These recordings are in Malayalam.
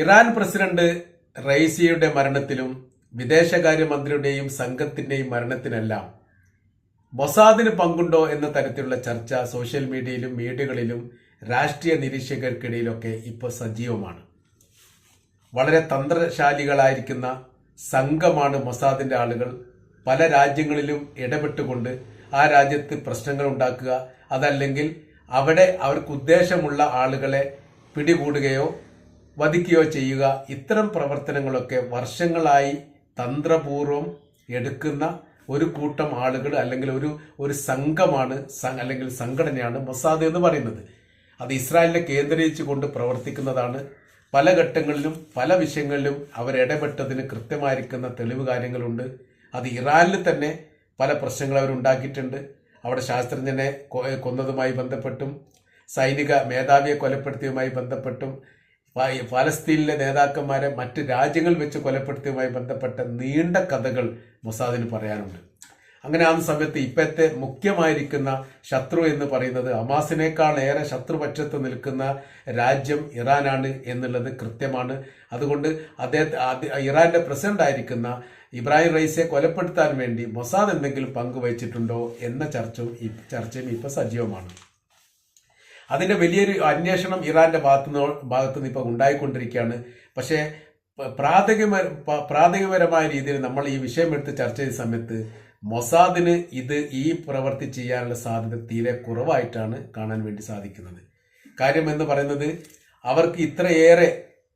ഇറാൻ പ്രസിഡന്റ് റൈസിയുടെ മരണത്തിലും വിദേശകാര്യമന്ത്രിയുടെയും സംഘത്തിന്റെയും മരണത്തിനെല്ലാം മൊസാദിന് പങ്കുണ്ടോ എന്ന തരത്തിലുള്ള ചർച്ച സോഷ്യൽ മീഡിയയിലും മീഡിയകളിലും രാഷ്ട്രീയ നിരീക്ഷകർക്കിടയിലൊക്കെ ഇപ്പോൾ സജീവമാണ്. വളരെ തന്ത്രശാലികളായിരിക്കുന്ന സംഘമാണ് മൊസാദിന്റെ ആളുകൾ. പല രാജ്യങ്ങളിലും ഇടപെട്ടുകൊണ്ട് ആ രാജ്യത്ത് പ്രശ്നങ്ങൾ ഉണ്ടാക്കുക അതല്ലെങ്കിൽ അവിടെ അവർക്ക് ഉദ്ദേശമുള്ള ആളുകളെ പിടികൂടുകയോ വധിക്കുകയോ ചെയ്യുക ഇത്തരം പ്രവർത്തനങ്ങളൊക്കെ വർഷങ്ങളായി തന്ത്രപൂർവം എടുക്കുന്ന ഒരു കൂട്ടം ആളുകൾ അല്ലെങ്കിൽ ഒരു ഒരു സംഘമാണ് അല്ലെങ്കിൽ സംഘടനയാണ് മൊസാദ് എന്ന് പറയുന്നത്. അത് ഇസ്രായേലിനെ കേന്ദ്രീകരിച്ചുകൊണ്ട് പ്രവർത്തിക്കുന്നതാണ്. പല ഘട്ടങ്ങളിലും പല വിഷയങ്ങളിലും അവരിടപെട്ടതിന് കൃത്യമായിരിക്കുന്ന തെളിവ് കാര്യങ്ങളുണ്ട്. അത് ഇറാനിൽ തന്നെ പല പ്രശ്നങ്ങൾ അവരുണ്ടാക്കിയിട്ടുണ്ട് അവിടെ ശാസ്ത്രജ്ഞനെ കൊന്നതുമായി ബന്ധപ്പെട്ടും സൈനിക മേധാവിയെ കൊലപ്പെടുത്തിയതുമായി ബന്ധപ്പെട്ടും ഫലസ്തീനിലെ നേതാക്കന്മാരെ മറ്റ് രാജ്യങ്ങൾ വെച്ച് കൊലപ്പെടുത്തിയതുമായി ബന്ധപ്പെട്ട നീണ്ട കഥകൾ മൊസാദിന് പറയാനുണ്ട്. അങ്ങനെ ആ സമയത്ത് ഇപ്പോഴത്തെ മുഖ്യമായിരിക്കുന്ന ശത്രു എന്ന് പറയുന്നത് അമാസിനേക്കാൾ ഏറെ ശത്രുപക്ഷത്ത് നിൽക്കുന്ന രാജ്യം ഇറാനാണ് എന്നുള്ളത് കൃത്യമാണ്. അതുകൊണ്ട് അദ്ദേഹത്തെ ഇറാന്റെ പ്രസിഡന്റ് ആയിരിക്കുന്ന ഇബ്രാഹിം റൈസിയെ കൊലപ്പെടുത്താൻ വേണ്ടി മൊസാദ് എന്തെങ്കിലും പങ്കുവച്ചിട്ടുണ്ടോ എന്ന ചർച്ചയും ചർച്ചയും ഇപ്പൊ സജീവമാണ്. അതിന്റെ വലിയൊരു അന്വേഷണം ഇറാന്റെ ഭാഗത്തു നിന്ന് ഇപ്പൊ ഉണ്ടായിക്കൊണ്ടിരിക്കുകയാണ്. പക്ഷേ പ്രാഥമികപരമായ രീതിയിൽ നമ്മൾ ഈ വിഷയം എടുത്ത് ചർച്ച ചെയ്ത സമയത്ത് മൊസാദിന് ഇത് ഈ പ്രവൃത്തി ചെയ്യാനുള്ള സാധ്യത തീരെ കുറവായിട്ടാണ് കാണാൻ വേണ്ടി സാധിക്കുന്നത്. കാര്യം എന്ന് പറയുന്നത് അവർക്ക് ഇത്രയേറെ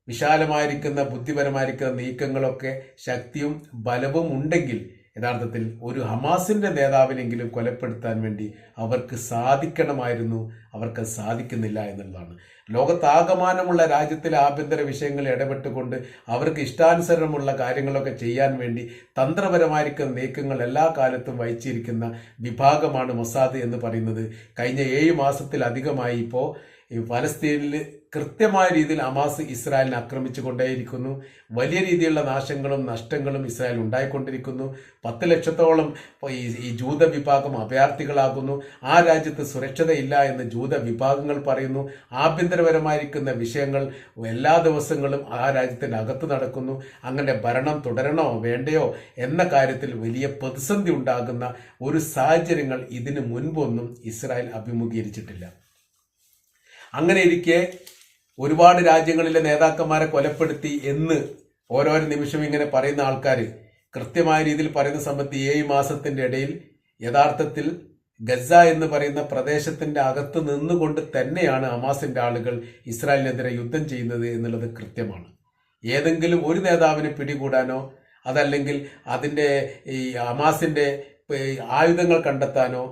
വിശാലമായിരിക്കുന്ന ബുദ്ധിപരമായിരിക്കുന്ന നീക്കങ്ങളൊക്കെ ശക്തിയും ബലവും ഉണ്ടെങ്കിൽ യഥാർത്ഥത്തിൽ ഒരു ഹമാസിന്റെ നേതാവിനെങ്കിലും കൊലപ്പെടുത്താൻ വേണ്ടി അവർക്ക് സാധിക്കണമായിരുന്നു. അവർക്ക് സാധിക്കുന്നില്ല എന്നുള്ളതാണ്. ലോകത്താകമാനമുള്ള രാജ്യത്തിലെ ആഭ്യന്തര വിഷയങ്ങൾ ഇടപെട്ടുകൊണ്ട് അവർക്ക് ഇഷ്ടാനുസരണമുള്ള കാര്യങ്ങളൊക്കെ ചെയ്യാൻ വേണ്ടി തന്ത്രപരമായിരിക്കുന്ന നീക്കങ്ങൾ എല്ലാ കാലത്തും വഹിച്ചിരിക്കുന്ന വിഭാഗമാണ് മൊസാദ് എന്ന് പറയുന്നത്. കഴിഞ്ഞ ഏഴ് മാസത്തിലധികമായി ഇപ്പോൾ ഈ ഫലസ്തീനിൽ കൃത്യമായ രീതിയിൽ അമാസ് ഇസ്രായേലിനെ ആക്രമിച്ചു കൊണ്ടേയിരിക്കുന്നു. വലിയ രീതിയിലുള്ള നാശങ്ങളും നഷ്ടങ്ങളും ഇസ്രായേൽ ഉണ്ടായിക്കൊണ്ടിരിക്കുന്നു. പത്ത് ലക്ഷത്തോളം ഈ ഈ ജൂത വിഭാഗം അഭയാർത്ഥികളാകുന്നു. ആ രാജ്യത്ത് സുരക്ഷിതയില്ല എന്ന് ജൂത വിഭാഗങ്ങൾ പറയുന്നു. ആഭ്യന്തരപരമായിരിക്കുന്ന വിഷയങ്ങൾ എല്ലാ ദിവസങ്ങളും ആ രാജ്യത്തിന്റെ അകത്ത് നടക്കുന്നു. അങ്ങനെ ഭരണം തുടരണോ വേണ്ടയോ എന്ന കാര്യത്തിൽ വലിയ പ്രതിസന്ധി ഉണ്ടാകുന്ന ഒരു സാഹചര്യങ്ങൾ ഇതിനു മുൻപൊന്നും ഇസ്രായേൽ അഭിമുഖീകരിച്ചിട്ടില്ല. അങ്ങനെ ഇരിക്കെ ഒരുപാട് രാജ്യങ്ങളിലെ നേതാക്കന്മാരെ കൊലപ്പെടുത്തി എന്ന് ഓരോരോ നിമിഷം ഇങ്ങനെ പറയുന്ന ആൾക്കാർ കൃത്യമായ രീതിയിൽ പറയുന്ന സമയത്ത് ഏഴ് മാസത്തിന്റെ ഇടയിൽ യഥാർത്ഥത്തിൽ ഗസ എന്ന് പറയുന്ന പ്രദേശത്തിന്റെ അകത്ത് നിന്നുകൊണ്ട് തന്നെയാണ് ഹമാസിന്റെ ആളുകൾ ഇസ്രായേലിനെതിരെ യുദ്ധം ചെയ്യുന്നത് എന്നുള്ളത് കൃത്യമാണ്. ഏതെങ്കിലും ഒരു നേതാവിനെ പിടികൂടാനോ അതല്ലെങ്കിൽ അതിന്റെ ഈ അമാസിന്റെ ആയുധങ്ങൾ കണ്ടെത്താനോ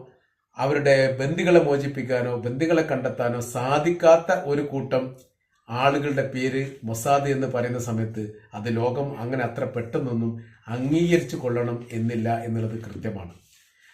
അവരുടെ ബന്ധികളെ മോചിപ്പിക്കാനോ ബന്ധികളെ കണ്ടെത്താനോ സാധിക്കാത്ത ഒരു കൂട്ടം ആളുകളുടെ പേര് മൊസാദ് എന്ന് പറയുന്ന സമയത്ത് അത് ലോകം അങ്ങനെ അത്ര പെട്ടെന്നൊന്നും അംഗീകരിച്ചു കൊള്ളണം എന്നില്ല എന്നുള്ളത് കൃത്യമാണ്.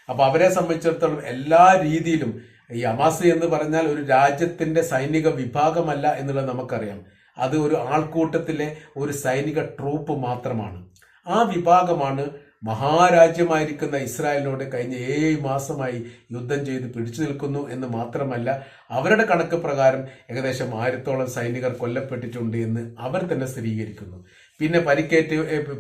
അപ്പൊ അവരെ സംബന്ധിച്ചിടത്തോളം എല്ലാ രീതിയിലും ഈ അമാസ് എന്ന് പറഞ്ഞാൽ ഒരു രാജ്യത്തിന്റെ സൈനിക വിഭാഗമല്ല എന്നുള്ളത് നമുക്കറിയാം. അത് ഒരു ആൾക്കൂട്ടത്തിലെ ഒരു സൈനിക ട്രൂപ്പ് മാത്രമാണ്. ആ വിഭാഗമാണ് മഹാരാജ്യമായിരിക്കുന്ന ഇസ്രായേലിനോട് കഴിഞ്ഞ ഏഴ് മാസമായി യുദ്ധം ചെയ്ത് പിടിച്ചു നിൽക്കുന്നു എന്ന് മാത്രമല്ല അവരുടെ കണക്ക് പ്രകാരം ഏകദേശം ആയിരത്തോളം സൈനികർ കൊല്ലപ്പെട്ടിട്ടുണ്ട് എന്ന് അവർ തന്നെ സ്ഥിരീകരിക്കുന്നു. പിന്നെ പരിക്കേറ്റ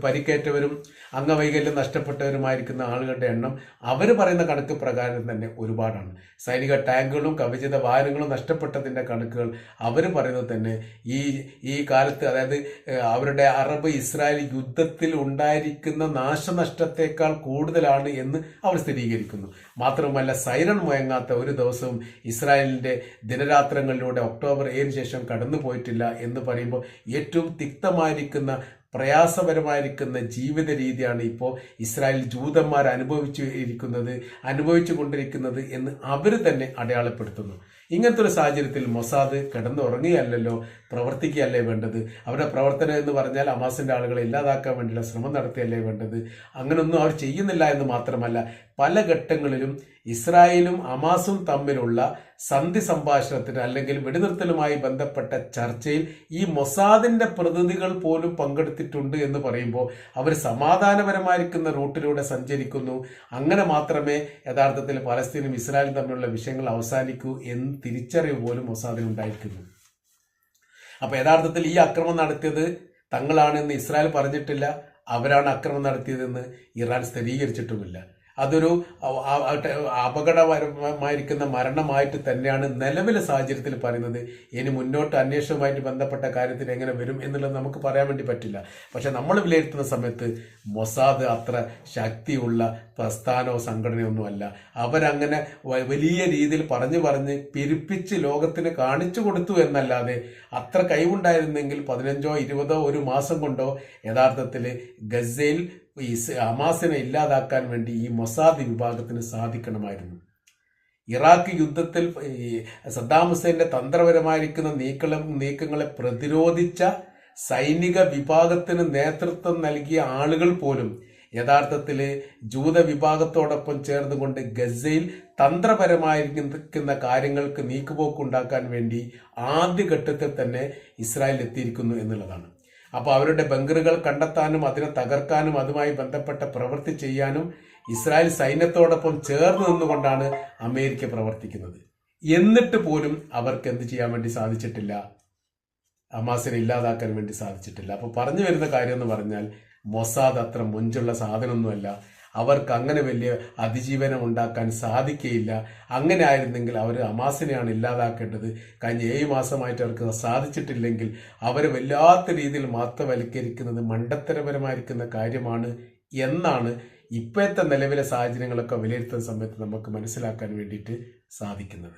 പരിക്കേറ്റവരും അംഗവൈകല്യം നഷ്ടപ്പെട്ടവരുമായിരിക്കുന്ന ആളുകളുടെ എണ്ണം അവർ പറയുന്ന കണക്ക് പ്രകാരം തന്നെ ഒരുപാടാണ്. സൈനിക ടാങ്കുകളും കവചിത വാഹനങ്ങളും നഷ്ടപ്പെട്ടതിന്റെ കണക്കുകൾ അവർ പറയുന്നത് തന്നെ ഈ ഈ കാലത്ത് അതായത് അവരുടെ അറബ് ഇസ്രായേൽ യുദ്ധത്തിൽ ഉണ്ടായിരിക്കുന്ന നാശനഷ്ടത്തെക്കാൾ കൂടുതലാണ് എന്ന് അവർ സ്ഥിരീകരിക്കുന്നു. മാത്രമല്ല സൈറൺ മുഴങ്ങാത്ത ഒരു ദിവസവും ഇസ്രായേലിന്റെ ദിനരാത്രങ്ങളിലൂടെ ഒക്ടോബർ ഏഴിന് ശേഷം കടന്നു പോയിട്ടില്ല എന്ന് പറയുമ്പോൾ ഏറ്റവും തിക്തമായിരിക്കുന്ന പ്രയാസപരമായിരിക്കുന്ന ജീവിത രീതിയാണ് ഇപ്പോൾ ഇസ്രായേൽ ജൂതന്മാർ അനുഭവിച്ചു ഇരിക്കുന്നത് അനുഭവിച്ചു കൊണ്ടിരിക്കുന്നത് എന്ന് അവർ തന്നെ അടയാളപ്പെടുത്തുന്നു. ഇങ്ങനത്തെ ഒരു സാഹചര്യത്തിൽ മൊസാദ് കിടന്നുറങ്ങുകയല്ലല്ലോ പ്രവർത്തിക്കുകയല്ലേ വേണ്ടത്? അവരുടെ പ്രവർത്തനം എന്ന് പറഞ്ഞാൽ അമാസിന്റെ ആളുകളെ ഇല്ലാതാക്കാൻ വേണ്ടിയുള്ള ശ്രമം നടത്തുകയല്ലേ വേണ്ടത്? അങ്ങനൊന്നും അവർ ചെയ്യുന്നില്ല എന്ന് മാത്രമല്ല പല ഘട്ടങ്ങളിലും ഇസ്രായേലും അമാസും തമ്മിലുള്ള സന്ധി സംഭാഷണത്തിന് അല്ലെങ്കിൽ വെടിനിർത്തലുമായി ബന്ധപ്പെട്ട ചർച്ചയിൽ ഈ മൊസാദിന്റെ പ്രതിനിധികൾ പോലും പങ്കെടുത്തിട്ടുണ്ട് എന്ന് പറയുമ്പോൾ അവർ സമാധാനപരമായിരിക്കുന്ന റൂട്ടിലൂടെ സഞ്ചരിക്കുന്നു. അങ്ങനെ മാത്രമേ യഥാർത്ഥത്തിൽ പലസ്തീനും ഇസ്രായേലും തമ്മിലുള്ള വിഷയങ്ങൾ അവസാനിക്കൂ എന്ന് തിരിച്ചറിവ് പോലും മൊസാദിന് ഉണ്ടായിരിക്കുന്നു. അപ്പൊ യഥാർത്ഥത്തിൽ ഈ അക്രമം നടത്തിയത് തങ്ങളാണെന്ന് ഇസ്രായേൽ പറഞ്ഞിട്ടില്ല. അവരാണ് അക്രമം നടത്തിയതെന്ന് ഇറാൻ സ്ഥിരീകരിച്ചിട്ടുമില്ല. അതൊരു അ- അ- അ- അപകടകരമായിരിക്കുന്ന മരണമായിട്ട് തന്നെയാണ് നിലവിലെ സാഹചര്യത്തിൽ പറയുന്നത്. ഇനി മുന്നോട്ട് അന്വേഷണവുമായിട്ട് ബന്ധപ്പെട്ട കാര്യത്തിൽ എങ്ങനെ വരും എന്നുള്ളത് നമുക്ക് പറയാൻ വേണ്ടി പറ്റില്ല. പക്ഷെ നമ്മൾ വിലയിരുത്തുന്ന സമയത്ത് മൊസാദ് അത്ര ശക്തിയുള്ള പ്രസ്ഥാനമോ സംഘടനയൊന്നുമല്ല അവരങ്ങനെ വലിയ രീതിയിൽ പറഞ്ഞു പറഞ്ഞ് പിരിപ്പിച്ച് ലോകത്തിന് കാണിച്ചു കൊടുത്തു എന്നല്ലാതെ അത്ര കഴിവുണ്ടായിരുന്നെങ്കിൽ പതിനഞ്ചോ ഇരുപതോ ഒരു മാസം കൊണ്ടോ യഥാർത്ഥത്തിൽ ഗസയിൽ ഈ ഹമാസിനെ ഇല്ലാതാക്കാൻ വേണ്ടി ഈ മൊസാദ് വിഭാഗത്തിന് സാധിക്കണമായിരുന്നു. ഇറാഖ് യുദ്ധത്തിൽ സദ്ദാം ഹുസൈന്റെ തന്ത്രപരമായിരിക്കുന്ന നീക്കളും നീക്കങ്ങളെ പ്രതിരോധിച്ച സൈനിക വിഭാഗത്തിന് നേതൃത്വം നൽകിയ ആളുകൾ പോലും യഥാർത്ഥത്തിൽ ജൂത വിഭാഗത്തോടൊപ്പം ചേർന്നുകൊണ്ട് ഗസയിൽ തന്ത്രപരമായിരിക്കുന്ന കാര്യങ്ങൾക്ക് നീക്കുപോക്കുണ്ടാക്കാൻ വേണ്ടി ആദ്യഘട്ടത്തിൽ തന്നെ ഇസ്രായേൽ എത്തിയിരിക്കുന്നു എന്നുള്ളതാണ്. അപ്പോൾ അവരുടെ ബങ്കറുകൾ കണ്ടെത്താനും അതിനെ തകർക്കാനും അതുമായി ബന്ധപ്പെട്ട പ്രവൃത്തി ചെയ്യാനും ഇസ്രായേൽ സൈന്യത്തോടൊപ്പം ചേർന്ന് നിന്നുകൊണ്ടാണ് അമേരിക്ക പ്രവർത്തിക്കുന്നത്. എന്നിട്ട് പോലും അവർക്ക് എന്ത് ചെയ്യാൻ വേണ്ടി സാധിച്ചിട്ടില്ല? ഹമാസിനെ ഇല്ലാതാക്കാൻ വേണ്ടി സാധിച്ചിട്ടില്ല. അപ്പോൾ പറഞ്ഞു വരുന്ന കാര്യം എന്ന് പറഞ്ഞാൽ മൊസാദ് അത്ര മുഞ്ചുള്ള സാധനമൊന്നുമല്ല. അവർക്ക് അങ്ങനെ വലിയ അതിജീവനം ഉണ്ടാക്കാൻ സാധിക്കുകയില്ല അങ്ങനെ ആയിരുന്നെങ്കിൽ അവർ അമാസിനെയാണ് ഇല്ലാതാക്കേണ്ടത്. കഴിഞ്ഞ ഏഴ് മാസമായിട്ട് അവർക്ക് സാധിച്ചിട്ടില്ലെങ്കിൽ അവരെ വല്ലാത്ത രീതിയിൽ മാത്രവൽക്കരിക്കുന്നത് മണ്ടത്തരപരമായിരിക്കുന്ന കാര്യമാണ് എന്നാണ് ഇപ്പോഴത്തെ നിലവിലെ സാഹചര്യങ്ങളൊക്കെ വിലയിരുത്തുന്ന സമയത്ത് നമുക്ക് മനസ്സിലാക്കാൻ വേണ്ടിയിട്ട് സാധിക്കുന്നത്.